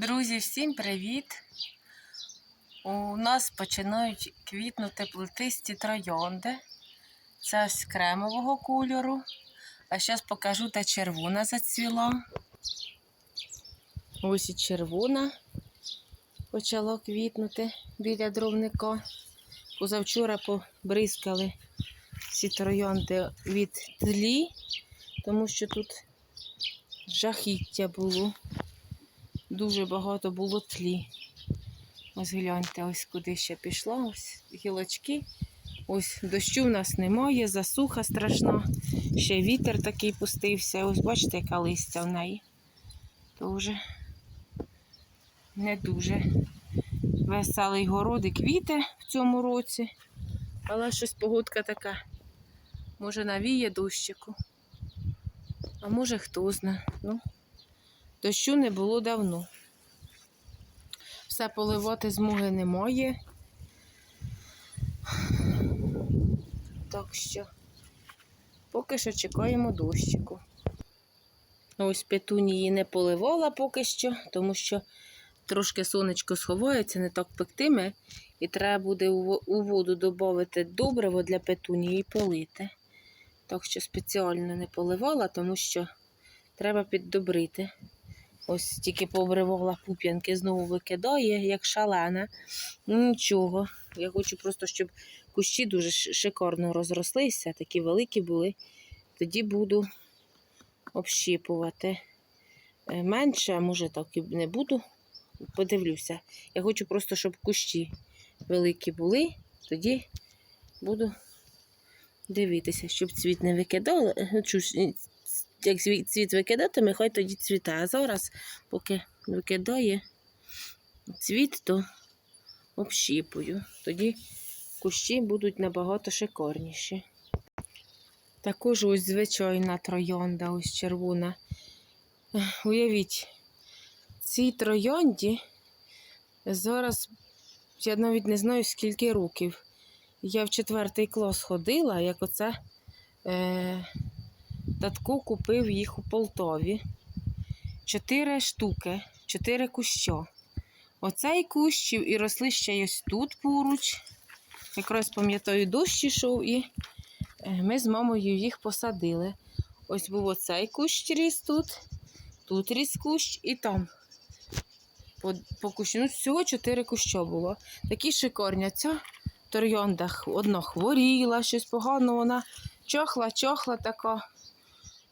Друзі, всім привіт! У нас починають квітнути плетисті троянди. Це ось кремового кольору. А зараз покажу, та червона зацвіла. Ось і червона почала квітнути біля дровника. Позавчора побризкали ці троянди від тлі, тому що тут жахіття було. Дуже багато було тлі. Ось гляньте, ось куди ще пішла, ось гілочки. Ось дощу в нас немає, засуха страшна. Ще вітер такий пустився. Ось бачите, яка листя в неї. Дуже не дуже веселий город і квіти в цьому році. Але щось погодка така. Може навіє дощику. А може хто зна. Ну, Дощу не було давно. Все поливати змоги немає. Так що поки що чекаємо дощику. Ось петунії не поливала поки що, тому що трошки сонечко сховається, не так пектиме, і треба буде у воду додати добриво для петунії і полити. Так що спеціально не поливала, тому що треба піддобрити. Ось тільки пообривала пуп'янки, знову викидає, як шалена. Ну нічого. Я хочу просто, щоб кущі дуже шикарно розрослися, такі великі були. Тоді буду общіпувати. Е, Менше, може так і не буду. Подивлюся. Я хочу просто, щоб кущі великі були, тоді буду дивитися, щоб цвіт не викидали. Як цві- цвіт викидатиме, хай тоді цвіте. А зараз, поки викидає цвіт, то общіпую. Тоді кущі будуть набагато шикарніші. Також ось звичайна троянда, ось червона. Уявіть, цій троянді зараз я навіть не знаю скільки років. Я в четвертий клас ходила, як оце. Е- Татко купив їх у Полтові. Чотири штуки, чотири куща. Оцей кущів і росли ще ось тут поруч. Якраз пам'ятаю, дощ ішов, і е, ми з мамою їх посадили. Ось був оцей кущ ріс тут, тут ріс кущ і там. По, по кущу. Ну, всього чотири куща було. Такі шикарні. А Ця торйонда одна хворіла, щось погано вона чохла, чохла така.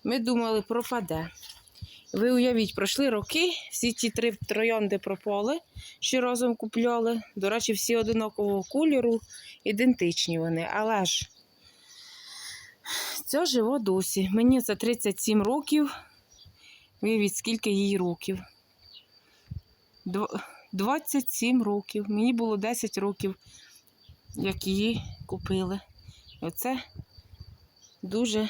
Ми думали, пропаде. Ви уявіть, пройшли роки, всі ті три троянди пропали, що разом купляли. До речі, всі одинакового кольору, ідентичні вони. Але ж ця живо досі. Мені це 37 років. Уявіть, скільки їй років. 27 років. Мені було 10 років, як її купили. Оце дуже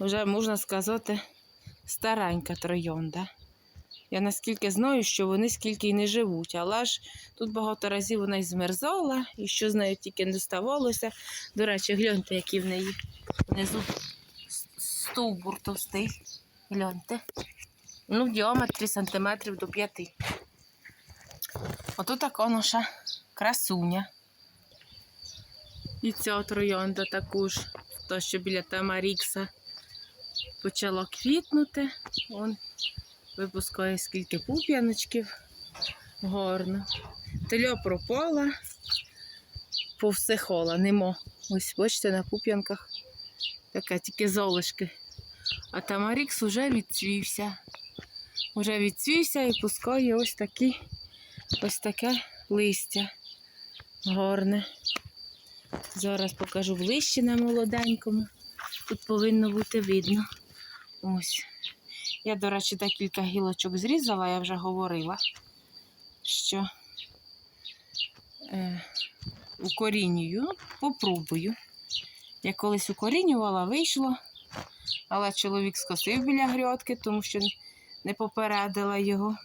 вже можна сказати, старенька троянда. Я наскільки знаю, що вони скільки й не живуть, але ж тут багато разів вона й змерзала, і що з нею тільки не ставалося. До речі, гляньте, який в неї внизу стовбур товстий. Гляньте. Ну, в діаметрі сантиметрів до п'яти. Ото така наша красуня. І ця троянда також, та що біля Тамарікса почала квітнути. Он випускає скільки пуп'яночків. Гарно. Теля пропала, повсихола, нема. Ось бачите, на пуп'янках таке тільки золушки. А Тамарікс уже відцвівся. Уже відцвівся і пускає ось такі, ось таке листя. Гарне. Зараз покажу ближче на молоденькому. Тут повинно бути видно. Ось. Я, до речі, декілька гілочок зрізала, я вже говорила, що е, укорінюю. Ну, попробую. Я колись укорінювала, вийшло, але чоловік скосив біля грядки, тому що не попередила його,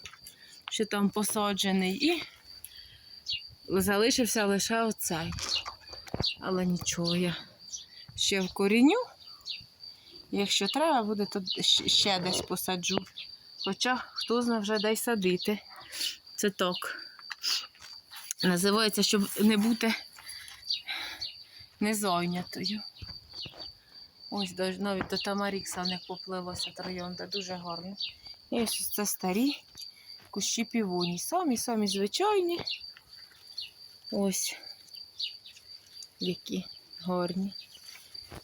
що там посаджений, і залишився лише оцей. Але нічого, я ще вкоріню. Якщо треба буде, то ще десь посаджу. Хоча хто знає вже дай садити. Це. Називається, щоб не бути незайнятою. Ось навіть до Тамарікса не поплилося троянда, дуже гарно. І ось це старі кущі півоні. Самі, самі звичайні. Ось які гарні.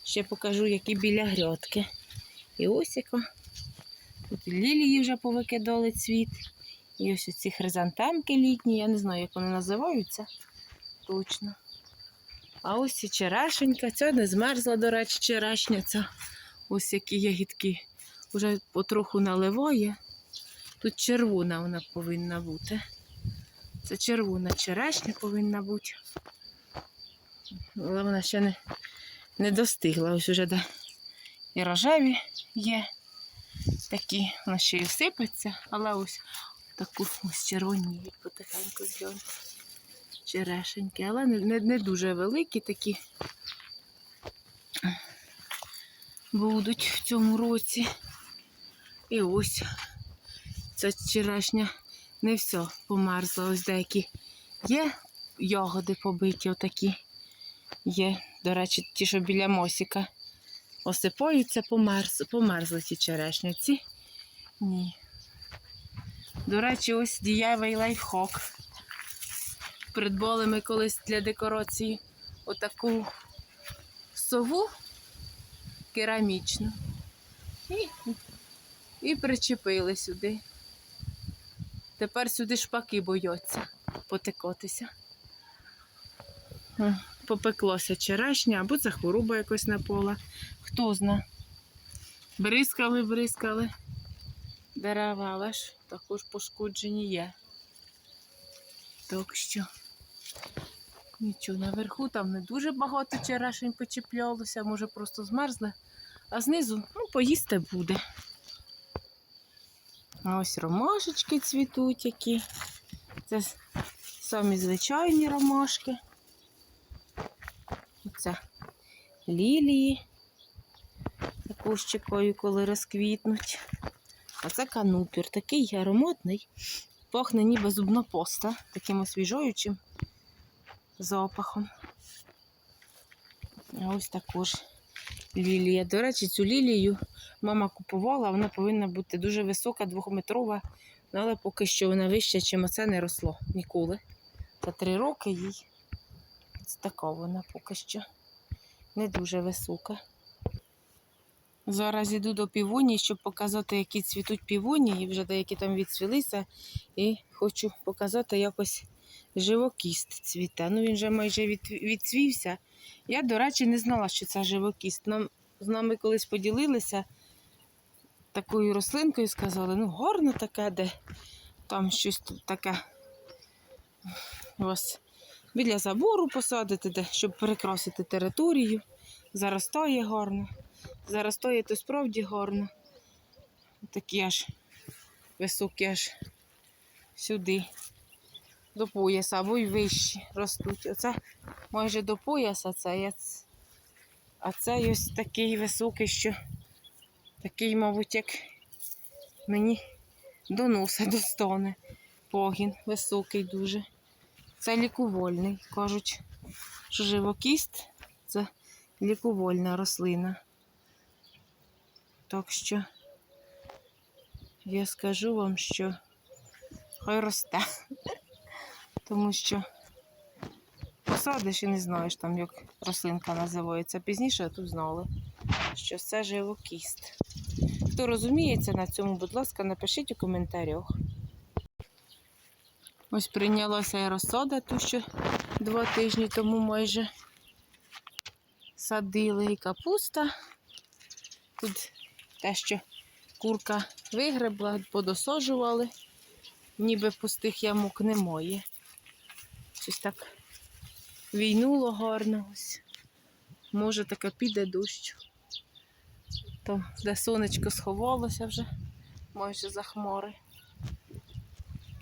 Ще покажу, які біля грядки. І ось яка. Тут лілії вже повикидали цвіт. І ось ці хризантемки літні, я не знаю, як вони називаються точно. А ось і черешенька. Ця не змерзла, до речі, черешня. Ця. Ось які ягідки. Уже потроху наливає. Тут червона вона повинна бути. Це червона черешня повинна бути. Але вона ще не, не достигла. Ось уже де і рожеві є. Такі, вона ще й сипеться, але ось таку ось червоні потихеньку згляньте. Черешеньки, але не, не, не дуже великі такі будуть в цьому році. І ось ця черешня не все померзла. Ось деякі є ягоди побиті, отакі є. До речі, ті, що біля мосіка осипаються, померз, померзли ті черешні. Ці ні. До речі, ось дієвий лайфхак. Придбали ми колись для декорації отаку сову керамічну. І, і причепили сюди. Тепер сюди шпаки бояться потикотися. Попеклося черешня або це хвороба якось напала. Хто зна. Бризкали, бризкали дерева, але ж також пошкоджені є. Так що нічого, наверху там не дуже багато черешень почіплялося, може просто змерзли, а знизу ну, поїсти буде. А ось ромашечки цвітуть які. Це самі звичайні ромашки. Це лілії. Чекаю, коли розквітнуть. А це канупір, такий ароматний. Пахне ніби зубна поста, таким освіжуючим запахом. А ось також лілія. До речі, цю лілію мама купувала, вона повинна бути дуже висока, двохметрова, ну, але поки що вона вища, чим оце не росло ніколи. За три роки їй. Ось така вона поки що не дуже висока. Зараз іду до півонії, щоб показати, які цвітуть півонії, вже деякі там відцвілися. І хочу показати якось живокіст цвіте. Ну він вже майже від, відцвівся. Я, до речі, не знала, що це живокіст. Нам з нами колись поділилися такою рослинкою, сказали, ну гарно таке, де там щось таке ось біля забору посадити, де, щоб перекрасити територію. Заростає гарно. Заростає то справді гарно. Такі аж високі аж сюди, до пояса, або й вищі ростуть. Оце майже до пояса це. А це ось такий високий, що такий, мабуть, як мені до носа достане. Погін високий дуже. Це лікувольний. Кажуть, що живокіст це лікувольна рослина. Так що я скажу вам, що хай росте. Тому що посадиш і не знаєш там, як рослинка називається. Пізніше тут знали, що це живокіст. Хто розуміється на цьому, будь ласка, напишіть у коментарях. Ось прийнялася і розсада, ту що два тижні тому майже садили і капуста. Тут те, що курка вигребла, подосожували, ніби пустих ямок немає. Щось так війнуло гарно ось. Може таке піде дощ. Там, де сонечко сховалося вже майже за хмари.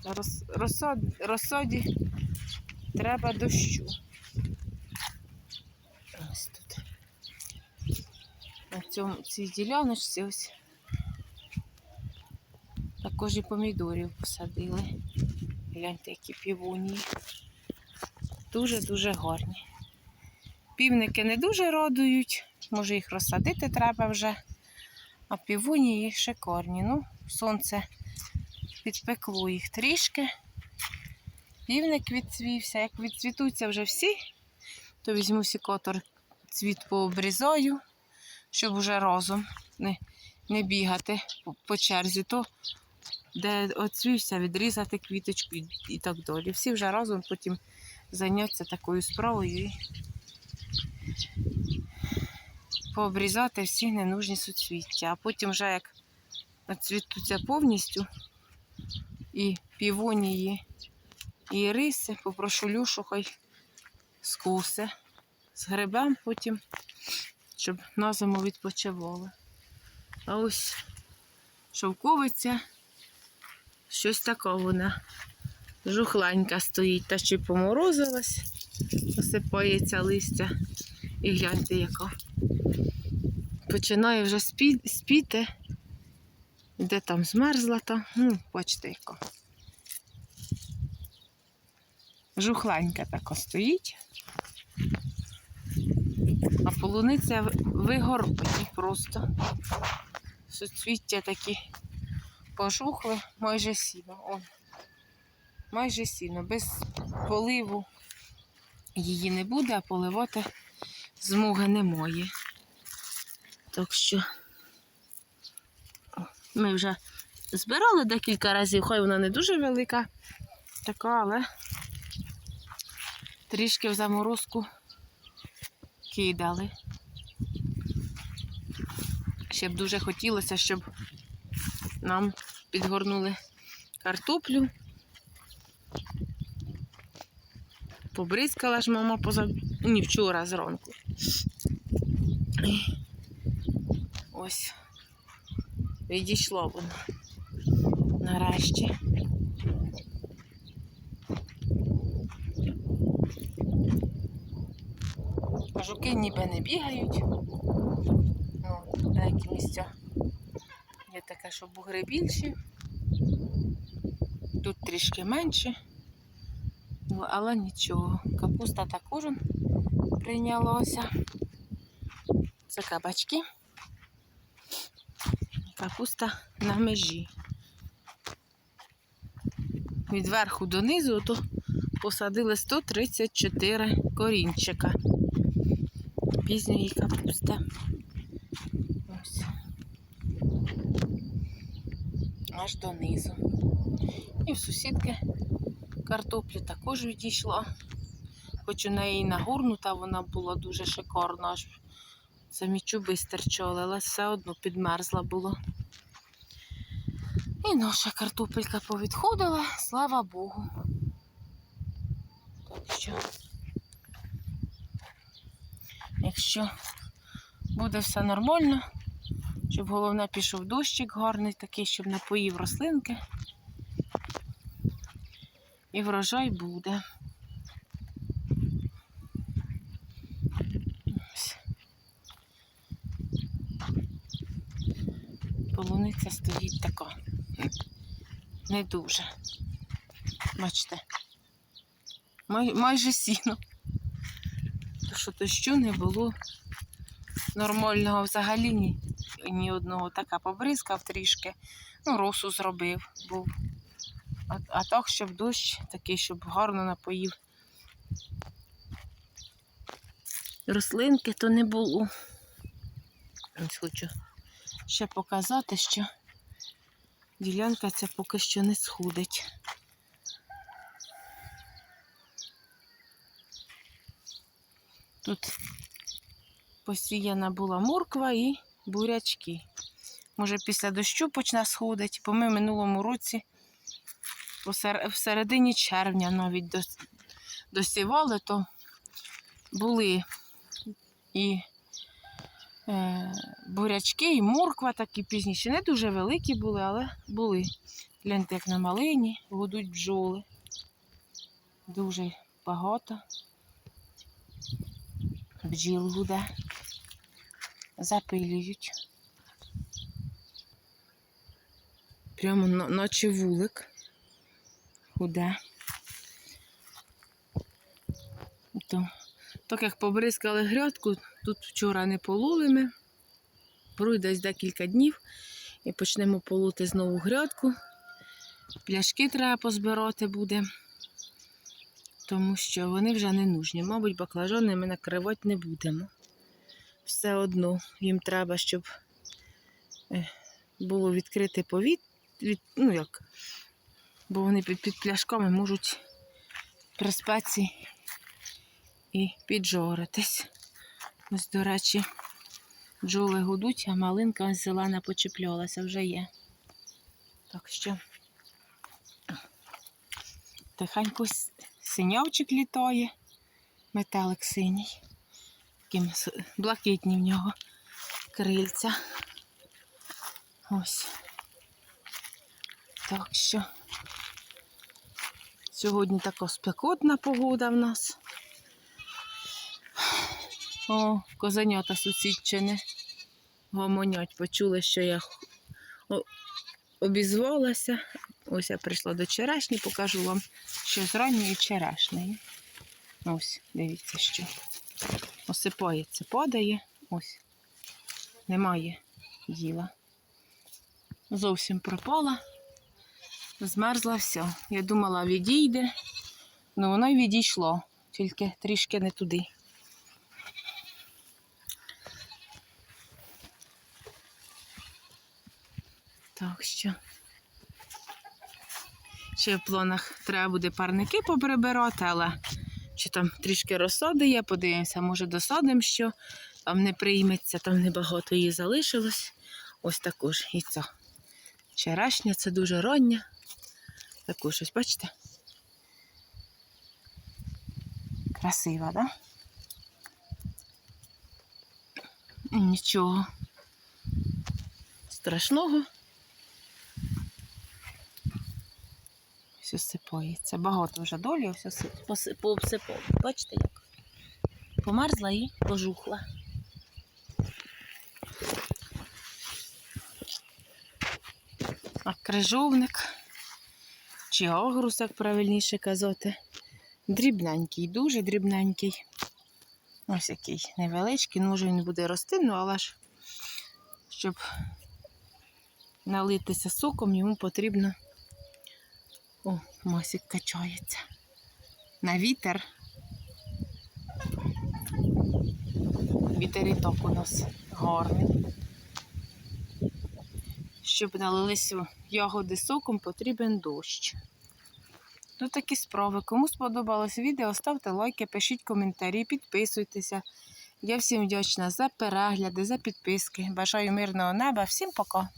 Роз, розсад, розсаді треба дощу. Ось тут. На цьому цій діляночці ось також і помідорів посадили. Гляньте, які півонії. Дуже-дуже гарні. Півники не дуже радують, може їх розсадити треба вже. А півонії шикарні. Ну, сонце підпекло їх трішки. Півник відцвівся. Як відцвітуться вже всі, то візьму сікотор, цвіт пообрізаю, щоб уже разом не, не бігати по, черзі. То де оцвівся, відрізати квіточку і так далі. Всі вже разом потім зайняться такою справою і пообрізати всі ненужні суцвіття. А потім вже як оцвітуться повністю і півонії, і риси, попрошу Люшу, хай скусе з грибем потім, щоб на зиму відпочивали. А ось шовковиця, щось така вона. Жухланька стоїть, та й поморозилась, осипається листя. І гляньте, яка. Починає вже спіти. Де там змерзла там. Ну, бачите, яка. Жухланька така стоїть. А полуниця вигорбані просто. Суцвіття такі пожухли, майже сіно. О, майже сіно. Без поливу її не буде, а поливати змоги немає. Так що ми вже збирали декілька разів, хай вона не дуже велика, така, але трішки в заморозку кидали. Ще б дуже хотілося, щоб нам підгорнули картоплю. Побризкала ж мама поза... Ні, вчора зранку. Ось. Відійшло воно. Нарешті. Жуки ніби не бігають. Ну, деякі місця є таке, що бугри більші. Тут трішки менше. Ну, але нічого. Капуста також прийнялася. Це кабачки. Капуста на межі. Від верху до низу то посадили 134 корінчика пізньої капусти. Ось. Аж донизу. І в сусідки картоплі також відійшла. Хоч у неї нагорнута, вона була дуже шикарна, аж самі чуби стирчали, але все одно підмерзла було. І наша картопелька повідходила, слава Богу. Так що, якщо буде все нормально, щоб головне пішов дощик гарний, такий, щоб напоїв рослинки. І врожай буде. Полуниця стоїть така. Не дуже. Бачите. Май, майже сіно. То що дощу не було нормального взагалі ні, ні одного. Така побризкав трішки. Ну, росу зробив був. А, а так, щоб дощ такий, щоб гарно напоїв. Рослинки то не було. Хочу ще показати, що ділянка ця поки що не сходить. Тут посіяна була морква і бурячки. Може, після дощу почне сходити, бо ми минулому році в середині червня навіть досівали, то були і бурячки, і морква такі пізніше. Не дуже великі були, але були. Гляньте, як на малині, гудуть бджоли. Дуже багато. Бджіл гуде. Запилюють. Прямо на- наче вулик. Худе. То, так як побризкали грядку, тут вчора не пололи ми. Пройде декілька днів і почнемо полоти знову грядку. Пляшки треба позбирати буде, тому що вони вже не нужні. Мабуть, баклажани ми накривати не будемо. Все одно їм треба, щоб е, було відкрите повітря, ну як, бо вони під, під пляшками можуть при спеці і піджоритись. Ось, до речі, бджоли гудуть, а малинка ось зелена почеплялася, вже є. Так що тихенько синявчик літає, метелик синій. Таким блакитні в нього крильця. Ось. Так що сьогодні така спекотна погода в нас. О, козенята сусідчини гомонять. Почули, що я обізвалася. Ось я прийшла до черешні, покажу вам, що з ранньої черешнеї. Ось, дивіться, що. Осипається, падає. Ось. Немає їла. Зовсім пропала. Змерзла все. Я думала, відійде. Ну, воно й відійшло, тільки трішки не туди. Так що. Ще в планах треба буде парники поприбирати, але чи там трішки розсади є, подивимося, може досадимо що. Там не прийметься, там небагато її залишилось. Ось також і ця. Черешня, це дуже рання. Також ось, бачите? Красива? Да? Нічого страшного. Все сипається. Багато вже долі, поси- пообсипало. Бачите, як? Померзла і пожухла. А крижовник, чи агрус, як правильніше казати, дрібненький, дуже дрібненький. Ось який невеличкий, ну може він буде рости, ну але ж, щоб налитися соком, йому потрібно. О, Масік качається. На вітер. Вітер і у нас гарний. Щоб налилися ягоди соком, потрібен дощ. Ну, такі справи. Кому сподобалось відео, ставте лайки, пишіть коментарі, підписуйтеся. Я всім вдячна за перегляди, за підписки. Бажаю мирного неба. Всім пока!